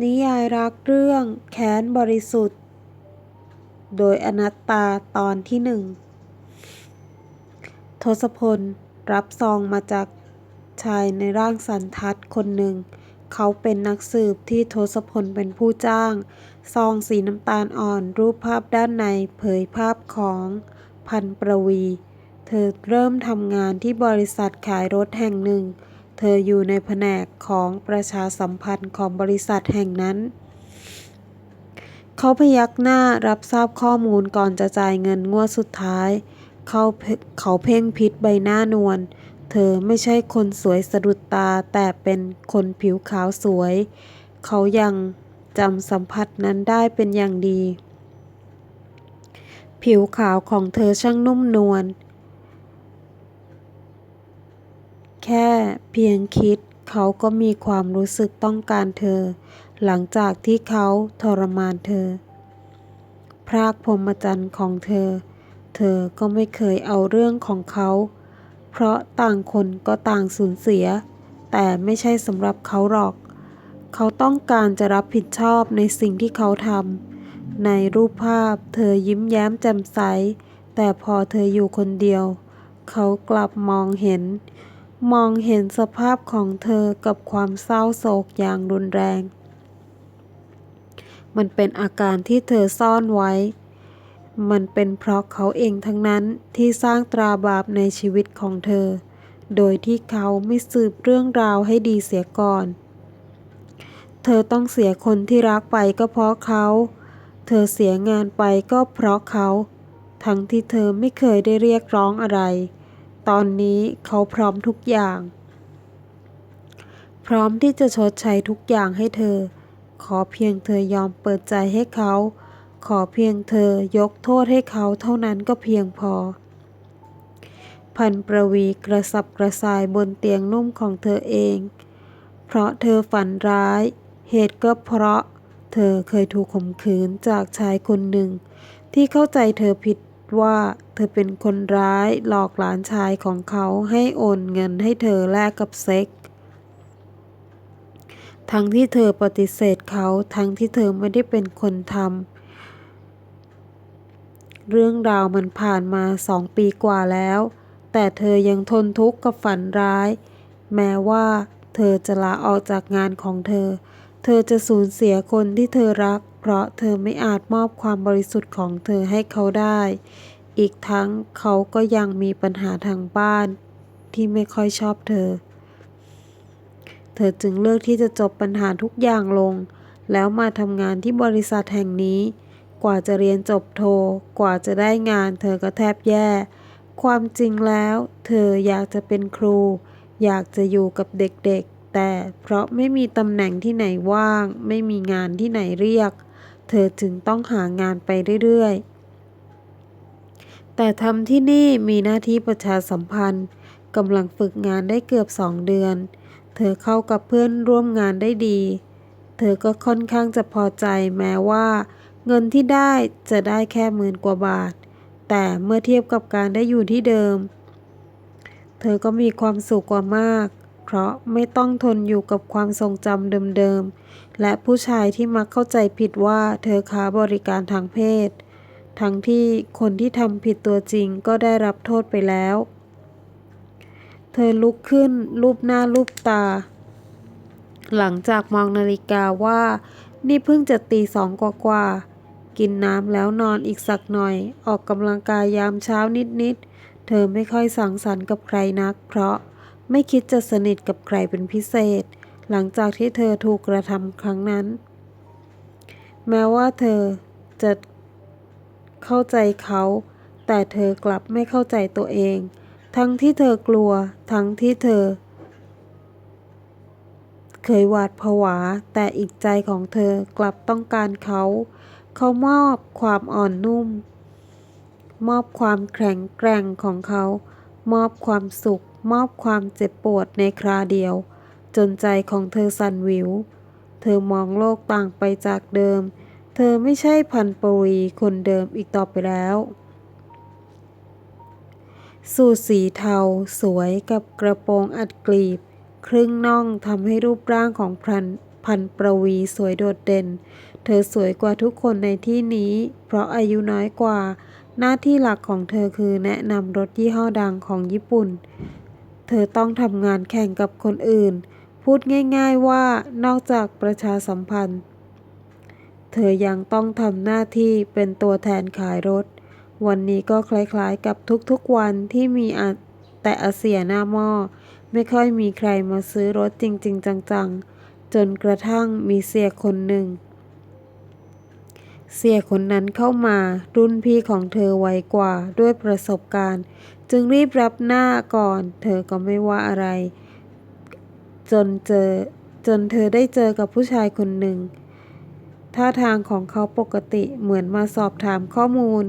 นิยายรักเรื่องแค้นบริสุทธิ์ โดยอนัตตาตอนที่หนึ่งทศพล รับซองมาจากชายในร่างสันทัดคนหนึ่ง เขาเป็นนักสืบที่ทศพลเป็นผู้จ้าง ซองสีน้ำตาลอ่อนรูปภาพด้านในเผยภาพของพันประวี เธอเริ่มทำงานที่บริษัทขายรถแห่งหนึ่ง เธออยู่ในแผนกของประชาสัมพันธ์ของบริษัทแห่งนั้น เขาพยักหน้ารับทราบข้อมูลก่อนจะจ่ายเงินงวดสุดท้าย เขาเพ่เขาเพ่งพิษใบหน้านวล เธอไม่ใช่คนสวยสะดุดตาแต่เป็นคนผิวขาวสวย เขายังจำสัมผัสนั้นได้เป็นอย่างดี ผิวขาวของเธอช่างนุ่มนวล แค่เพียงคิดเขาก็มีความรู้สึกต้องการเธอ หลังจากที่เขาทรมานเธอ พรากพรหมจรรย์ของเธอ เธอก็ไม่เคยเอาเรื่องของเขา เพราะต่างคนก็ต่างสูญเสีย แต่ไม่ใช่สำหรับเขาหรอก เขาต้องการจะรับผิดชอบในสิ่งที่เขาทำในรูปภาพเธอยิ้มแย้มแจ่มใส แต่พอเธออยู่คนเดียว เขากลับมองเห็น มองเห็นสภาพของเธอกับความเศร้าโศกอย่างรุนแรง มันเป็นอาการที่เธอซ่อนไว้ มันเป็นเพราะเขาเองทั้งนั้นที่สร้างตราบาปในชีวิตของเธอ โดยที่เขาไม่สืบเรื่องราวให้ดีเสียก่อน เธอต้องเสียคนที่รักไปก็เพราะเขา เธอเสียงานไปก็เพราะเขา ทั้งที่เธอไม่เคยได้เรียกร้องอะไร ตอนนี้เขาพร้อมทุกอย่าง พร้อมที่จะชดใช้ทุกอย่างให้เธอ ขอเพียงเธอยอมเปิดใจให้เขา ขอเพียงเธอยกโทษให้เขาเท่านั้นก็เพียงพอ พันประวีกระสับกระส่ายบนเตียงนุ่มของเธอเอง เพราะเธอฝันร้าย เหตุก็เพราะ เธอเคยถูกข่มขืนจากชายคนหนึ่ง ที่เข้าใจเธอผิด ว่าเธอเป็นคนร้ายหลอกหลานชายของเขาให้โอนเงินให้เธอแลกกับเซ็ก ทั้งที่เธอปฏิเสธเขาทั้งที่เธอไม่ได้เป็นคนทำเรื่องราวมันผ่านมาสองปีกว่าแล้ว แต่เธอยังทนทุกข์กับฝันร้าย แม้ว่าเธอจะลาออกจากงานของเธอ เธอจะสูญเสียคนที่เธอรัก เพราะเธอไม่อาจมอบความบริสุทธิ์ของเธอให้เขาได้ อีกทั้งเขาก็ยังมีปัญหาทางบ้านที่ไม่ค่อยชอบเธอ เธอจึงเลือกที่จะจบปัญหาทุกอย่างลง แล้วมาทำงานที่บริษัทแห่งนี้ กว่าจะเรียนจบโท กว่าจะได้งาน เธอก็แทบแย่ ความจริงแล้ว เธออยากจะเป็นครู อยากจะอยู่กับเด็กๆ แต่เพราะไม่มีตำแหน่งที่ไหนว่าง ไม่มีงานที่ไหนเรียก เธอจึงต้องหางานไปเรื่อยๆ แต่ทำที่นี่มีหน้าที่ประชาสัมพันธ์กำลังฝึกงานได้เกือบสองเดือน เธอเข้ากับเพื่อนร่วมงานได้ดี เธอก็ค่อนข้างจะพอใจแม้ว่า เงินที่ได้จะได้แค่หมื่นกว่าบาท แต่เมื่อเทียบกับการได้อยู่ที่เดิม เธอก็มีความสุขกว่ามาก เพราะไม่ต้องทนอยู่กับความทรงจำเดิมๆ และผู้ชายที่มักเข้าใจผิดว่าเธอค้าบริการทางเพศ ทั้งที่คนที่ทำผิดตัวจริงก็ได้รับโทษไปแล้ว เธอลุกขึ้นรูปหน้ารูปตา หลังจากมองนาฬิกาว่า นี่เพิ่งจะตีสองกว่าๆกินน้ำแล้วนอนอีกสักหน่อย ออกกำลังกายยามเช้านิดๆ เธอไม่ค่อยสังสรรค์กับใครนัก เพราะ ไม่คิดจะสนิทกับใครเป็นพิเศษ หลังจากที่เธอถูกกระทำครั้งนั้น แม้ว่าเธอจะเข้าใจเขา แต่เธอกลับไม่เข้าใจตัวเอง ทั้งที่เธอกลัว ทั้งที่เธอ เคยหวาดผวา แต่อีกใจของเธอกลับต้องการเขา เขามอบความอ่อนนุ่ม มอบความแข็งแกร่งของเขา มอบความสุข มอบความเจ็บปวดในคราเดียว จนใจของเธอสั่นวิว เธอมองโลกต่างไปจากเดิม เธอไม่ใช่พันปวีคนเดิมอีกต่อไปแล้ว สูทสีเทา สวยกับกระโปรงอัดกลีบ ครึ่งน่องทำให้รูปร่างของพันพันประวีสวยโดดเด่น เธอสวยกว่าทุกคนในที่นี้ เพราะอายุน้อยกว่า หน้าที่หลักของเธอคือแนะนำรถยี่ห้อดังของญี่ปุ่น ธอต้องทำงานแข่งกับคนอื่น พูดง่ายๆว่านอกจากประชาสัมพันธ์ เธอยังต้องทำหน้าที่เป็นตัวแทนขายรถ วันนี้ก็คล้ายๆกับทุกๆวันที่มีแต่อาเสียหน้าหม้อไม่ค่อยมีใครมาซื้อรถจริงๆ จังๆ จนกระทั่งมีเสียคนหนึ่ง เสียคนนั้นเข้ามา รุ่นพี่ของเธอไวกว่าด้วยประสบการณ์ จึงรีบรับหน้าก่อน เธอก็ไม่ว่าอะไร จนเจอ จนเธอได้เจอกับผู้ชายคนหนึ่ง ท่าทางของเขาปกติเหมือนมาสอบถามข้อมูล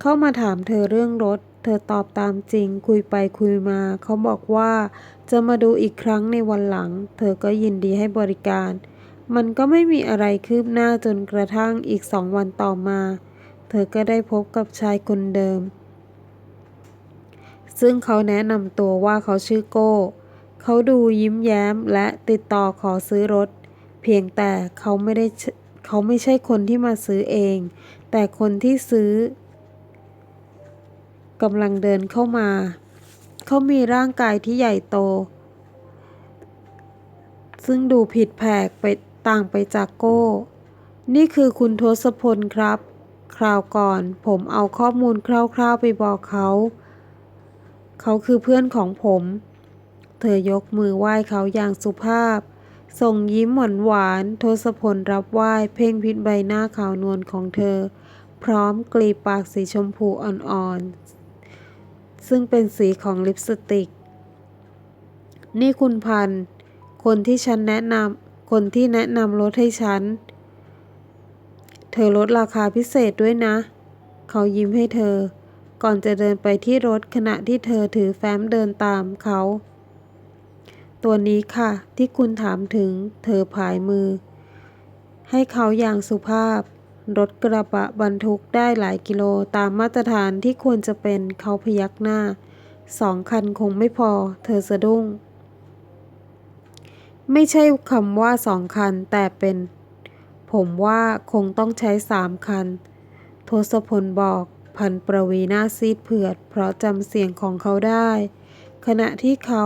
เข้ามาถามเธอเรื่องรถ เธอตอบตามจริง คุยไปคุยมา เขาบอกว่า จะมาดูอีกครั้งในวันหลัง เธอก็ยินดีให้บริการ มันก็ไม่มีอะไรคืบหน้าจนกระทั่งอีกสองวันต่อมา เธอก็ได้พบกับชายคนเดิม ซึ่งเขาแนะนำตัวว่าเขาชื่อโก้ เขาดูยิ้มแย้มและติดต่อขอซื้อรถ เพียงแต่เขาไม่ได้เขาไม่ใช่คนที่มาซื้อเอง แต่คนที่ซื้อกำลังเดินเข้ามา เขามีร่างกายที่ใหญ่โต ซึ่งดูผิดแผกไป ต่างไปจากโก้ นี่คือคุณทศพลครับ คราวก่อนผมเอาข้อมูลคร่าวๆไปบอกเขา เขาคือเพื่อนของผม เธอยกมือไหว้เขาอย่างสุภาพ ส่งยิ้มหวานหวานๆทศพลรับไหว้เพ่งพิษใบหน้าขาวนวลของเธอ พร้อมกลีบปากสีชมพูอ่อนๆ ซึ่งเป็นสีของลิปสติก นี่คุณพันธ์คนที่ฉันแนะนำ คนที่แนะนำรถให้ฉัน เธอลดราคาพิเศษด้วยนะ เขายิ้มให้เธอ ก่อนจะเดินไปที่รถขณะที่เธอถือแฟ้มเดินตามเขา ตัวนี้ค่ะ ที่คุณถามถึง เธอผายมือ ให้เขาอย่างสุภาพ รถกระบะบรรทุกได้หลายกิโลตามมาตรฐานที่ควรจะเป็นเขาพยักหน้า สองคันคงไม่พอ เธอสะดุ้ง ไม่ใช่คำว่าสองคัน แต่เป็น ผมว่าคงต้องใช้สามคัน ทศพลบอก พันประวีหน้าซีดเผือด เพราะจำเสียงของเขาได้ ขณะที่เขา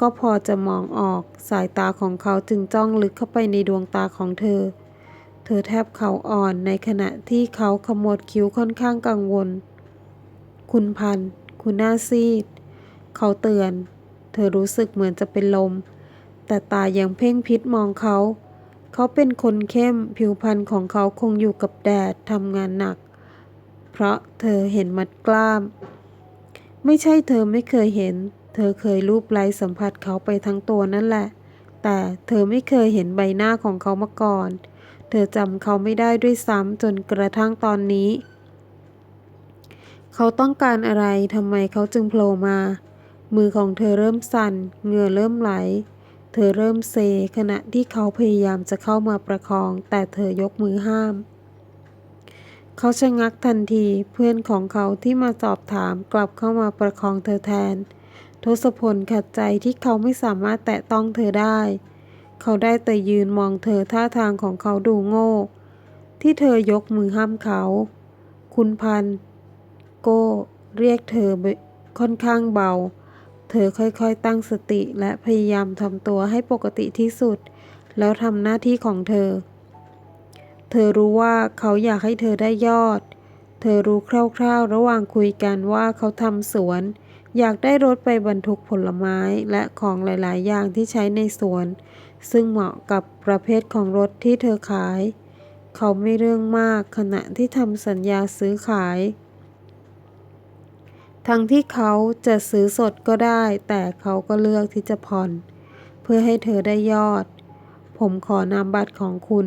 ก็พอจะมองออกสายตาของเขาจึงจ้องลึกเข้าไปในดวงตาของเธอ เธอแทบเข่าอ่อนในขณะที่เขาขมวดคิ้วค่อนข้างกังวล คุณพัน คุณหน้าซีด เขาเตือน เธอรู้สึกเหมือนจะเป็นลม แต่ตายังเพ่งพิษมองเขา เขาเป็นคนเข้มผิวพรรณของเขาคงอยู่กับแดดทำงานหนัก เพราะเธอเห็นมัดกล้าม ไม่ใช่เธอไม่เคยเห็น เธอเคยรูปไล้สัมผัสเขาไปทั้งตัวนั่นแหละ แต่เธอไม่เคยเห็นใบหน้าของเขามาก่อน เธอจำเขาไม่ได้ด้วยซ้ำจนกระทั่งตอนนี้ เขาต้องการอะไรทำไมเขาจึงโผล่มา มือของเธอเริ่มสั่นเหงื่อเริ่มไหล เธอเริ่มเซ ขณะที่เขาพยายามจะเข้ามาประคอง แต่เธอยกมือห้าม เขาชะงักทันทีเพื่อนของเขาที่มาสอบถามกลับเข้ามาประคองเธอแทน ทศพลขัดใจที่เขาไม่สามารถแตะต้องเธอได้ เขาได้แต่ยืนมองเธอท่าทางของเขาดูโง่ ที่เธอยกมือห้ามเขา คุณพัน โก้ เรียกเธอค่อนข้างเบา เธอค่อยๆตั้งสติและพยายามทำตัวให้ปกติที่สุด แล้วทำหน้าที่ของเธอ เธอรู้ว่าเขาอยากให้เธอได้ยอด เธอรู้คร่าวๆ ระหว่างคุยกันว่าเขาทำสวน อยากได้รถไปบรรทุกผลไม้และของหลายๆ อย่างที่ใช้ในสวน ซึ่งเหมาะกับประเภทของรถที่เธอขาย เขาไม่เรื่องมากขณะที่ทำสัญญาซื้อขาย ทั้งที่เขาจะซื้อสดก็ได้ แต่เขาก็เลือกที่จะผ่อน เพื่อให้เธอได้ยอด ผมขอนามบัตรของคุณ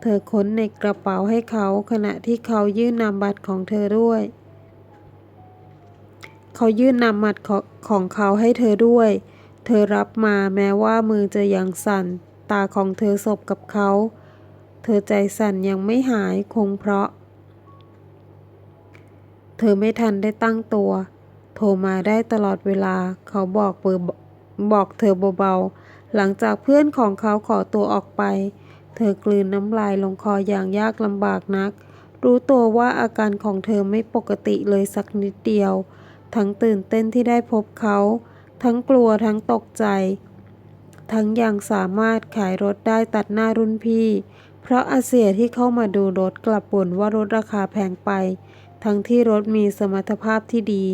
เธอค้นในกระเป๋าให้เขาขณะที่เขายื่นนามบัตรของเธอด้วย เขายื่นนามบัตรของของเขาให้เธอด้วย เธอรับมาแม้ว่ามือจะยังสั่น ตาของเธอสบกับเขา เธอใจสั่นยังไม่หายคงเพราะ เธอไม่ทันได้ตั้งตัว โทรมาได้ตลอดเวลา เขาบอกเบอร์บอกเธอเบาๆ หลังจากเพื่อนของเขาขอตัวออกไป เธอกลืนน้ำลายลงคออย่างยากลำบากนัก รู้ตัวว่าอาการของเธอไม่ปกติเลยสักนิดเดียว ทั้งตื่นเต้นที่ได้พบเขา ทั้งกลัวทั้งตกใจ ทั้งยังสามารถขายรถได้ตัดหน้ารุ่นพี่ เพราะอาเซียที่เข้ามาดูรถกลับบ่นว่ารถราคาแพงไป ทั้งที่รถมีสมรรถภาพที่ดี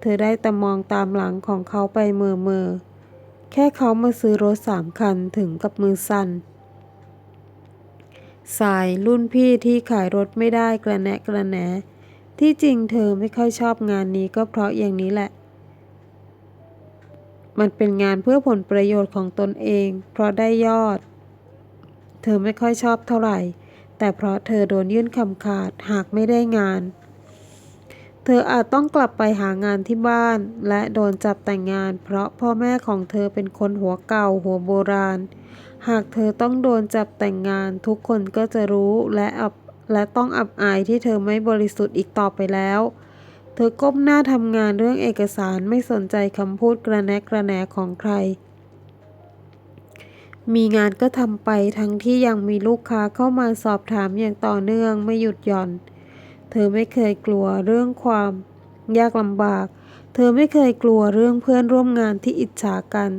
เธอได้แต่มองตามหลังของเขาไปเมอเมอๆแค่เขามาซื้อรถสามคันถึงกับมือสั่นสายรุ่นพี่ที่ขายรถไม่ได้กระแนะกระแหนที่จริงเธอไม่ค่อยชอบงานนี้ก็เพราะอย่างนี้แหละ มันเป็นงานเพื่อผลประโยชน์ของตนเอง เพราะได้ยอด เธอไม่ค่อยชอบเท่าไหร่ แต่เพราะเธอโดนยื่นคำขาดหากไม่ได้งาน เธออาจต้องกลับไปหางานที่บ้าน และโดนจับแต่งงาน เพราะพ่อแม่ของเธอเป็นคนหัวเก่าหัวโบราณ หากเธอต้องโดนจับแต่งงาน ทุกคนก็จะรู้และอับและต้องอับอายที่เธอไม่บริสุทธิ์อีกต่อไปแล้วเธอก้มหน้าทำงานเรื่องเอกสารไม่สนใจคำพูดกระแนะกระแหนของใคร มีงานก็ทำไปทั้งที่ยังมีลูกค้าเข้ามาสอบถามอย่างต่อเนื่องไม่หยุดหย่อน เธอไม่เคยกลัวเรื่องความ ยากลำบาก เธอไม่เคยกลัวเรื่องเพื่อนร่วมงานที่อิจฉากัน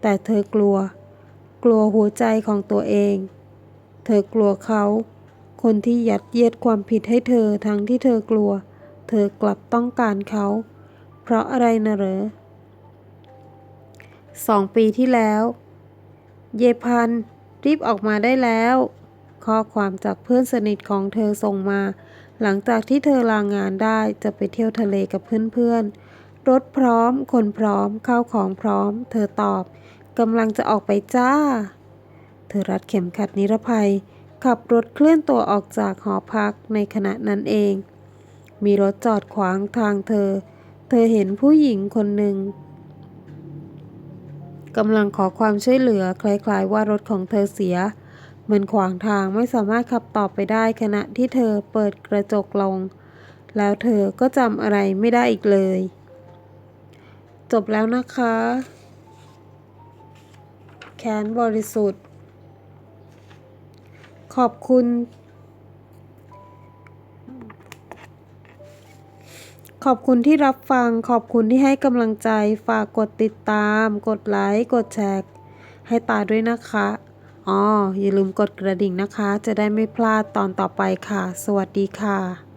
แต่เธอกลัว กลัวหัวใจของตัวเอง เธอกลัวเขา คนที่ยัดเยียดความผิดให้เธอทั้งที่เธอกลัว เธอกลับต้องการเขา เพราะอะไรนะเหรอสองปีที่แล้ว เยพันรีบออกมาได้แล้ว ข้อความจากเพื่อนสนิทของเธอส่งมา หลังจากที่เธอลางงานได้จะไปเที่ยวทะเลกับเพื่อนๆ รถพร้อม คนพร้อม ข้าวของพร้อม เธอตอบกำลังจะออกไปจ้า เธอรัดเข็มขัดนิรภัย ขับรถเคลื่อนตัวออกจากหอพักในขณะนั้นเอง มีรถจอดขวางทางเธอ เธอเห็นผู้หญิงคนหนึ่ง กำลังขอความช่วยเหลือคล้ายๆว่ารถของเธอเสีย มันขวางทางไม่สามารถขับต่อไปได้ขณะที่เธอเปิดกระจกลง แล้วเธอก็จำอะไรไม่ได้อีกเลย จบแล้วนะคะ แค้นบริสุทธิ์ ขอบคุณ อบคุณที่รับฟัง ขอบคุณที่ให้กำลังใจ ฝากกดติดตาม กดไลค์ กดแชร์ ให้ตาด้วยนะคะ อ๋อ อย่าลืมกดกระดิ่งนะคะ จะได้ไม่พลาดตอนต่อไปค่ะ สวัสดีค่ะ